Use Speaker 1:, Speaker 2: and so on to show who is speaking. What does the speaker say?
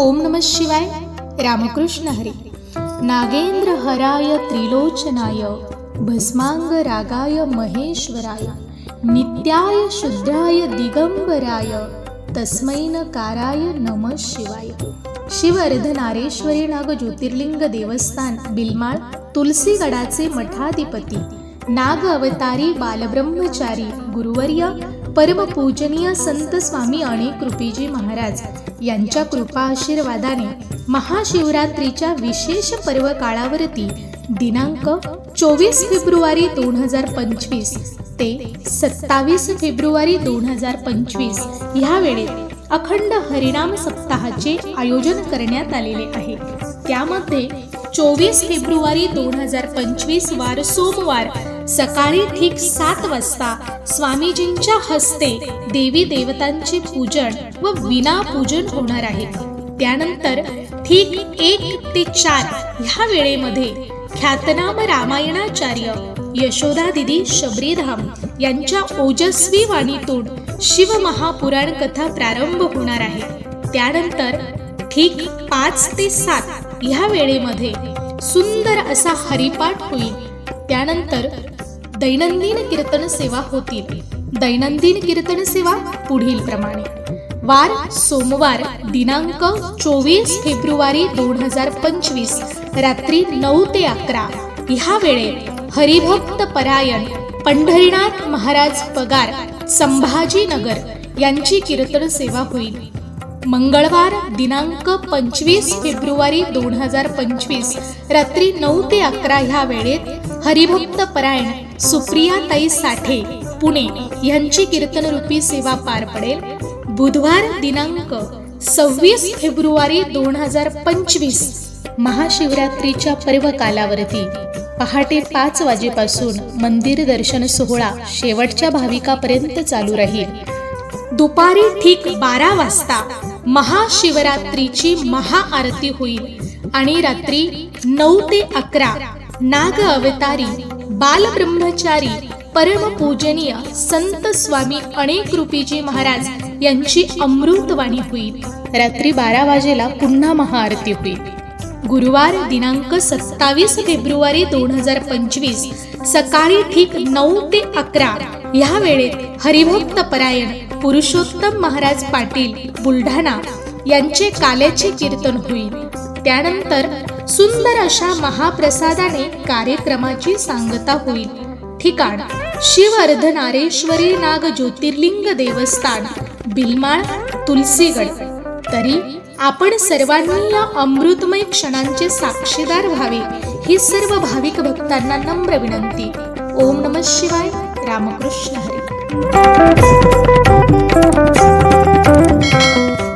Speaker 1: ओम नम शिवाय. रामकृष्ण हरी. नागेंद्र हराय त्रिलोचनाय. भस्मांग रागाय महेश्वराय. नित्याय शुद्राय दिगंबराय. तस्मैन काराय नम शिवाय. शिव अर्धनारेश्वरी नाग ज्योतिर्लिंग देवस्थान बिलमाळ तुलसीगडाचे मठाधिपती नाग अवतारी बालब्रह्मचारी गुरुवर्य परमपूजनीय संत स्वामी आणि कृपीजी महाराज यांच्या कृपा आशीर्वादाने महाशिवरात्रीच्या विशेष पर्व काळावरती दिनांक चोवीस फेब्रुवारी दोन हजार पंचवीस ते सत्तावीस फेब्रुवारी दोन हजार पंचवीस ह्या वेळेत अखंड हरिनाम सप्ताहाचे आयोजन करण्यात आलेले आहे. त्यामध्ये चोवीस फेब्रुवारी दोन हजार पंचवीस वार सोमवार सकाळी ठीक सात वाजता स्वामीजींच्या हस्ते देवी देवतांचे पूजन व विना पूजन होणार आहे. त्यानंतर ठीक एक ते चार ह्या वेळेमध्ये ख्यातनाम रामायणाचार्य यशोदा दिदी शबरीधाम यांच्या ओजस्वी वाणीतून शिव महापुराण कथा प्रारंभ होणार आहे. त्यानंतर ठीक पाच ते सात ह्या वेळेमध्ये सुंदर असा हरिपाठ होईल. त्यानंतर दैनंदिन कीर्तन सेवा होतील दैनंदिन कीर्तन सेवा पुढील प्रमाणे वार सोमवार दिनांक चोवीस फेब्रुवारी दोन हजार पंचवीस रात्री नऊ ते अकरा ह्या वेळेत हरिभक्त परायण पंढरीनाथ महाराज पगार संभाजीनगर यांची कीर्तन सेवा होईल मंगळवार दिनांक पंचवीस फेब्रुवारी दोन हजार पंचवीस रात्री नऊ ते अकरा ह्या वेळेत हरिभक्त परायण सुप्रियाताई साठे पुणे यांची कीर्तनरूपी सेवा पार पडेल. बुधवार दिनांक सव्वीस फेब्रुवारी दोन हजार पंचवीस महाशिवरात्रीच्या पर्व कालावरती पहाटे पाच वाजेपासून मंदिर दर्शन सोहळा शेवटच्या भाविकापर्यंत चालू राहील. दुपारी ठीक बारा वाजता महाशिवरात्रीची महाआरती होईल. आणि रात्री नऊ ते अकरा नाग अवतारी बालब्रह्मचारी परमपूजनीय संत स्वामी अनेक रूपीजी महाराज यांची अमृतवाणी होईल. रात्री बारा वाजेला पुन्हा महाआरती होईल. गुरुवार दिनांक सत्तावीस फेब्रुवारी दोन हजार पंचवीस सकाळी ठीक नऊ ते अकरा ह्या वेळेत हरिभक्त परायण पुरुषोत्तम महाराज पाटील बुलढाणा यांचे काल्याचे कीर्तन होईल. त्यानंतर सुंदर अशा महाप्रसादाने कार्यक्रमाची सांगता होईल. ठिकाण शिव अर्धनारेश्वरी नाग ज्योतिर्लिंग देवस्थान बिलमाळ तुलसीगड. तरी आपण सर्वांनी या अमृतमय क्षणांचे साक्षीदार व्हावे ही सर्व भाविक भक्तांना नम्र विनंती. ओम नम शिवाय. रामकृष्ण हरी.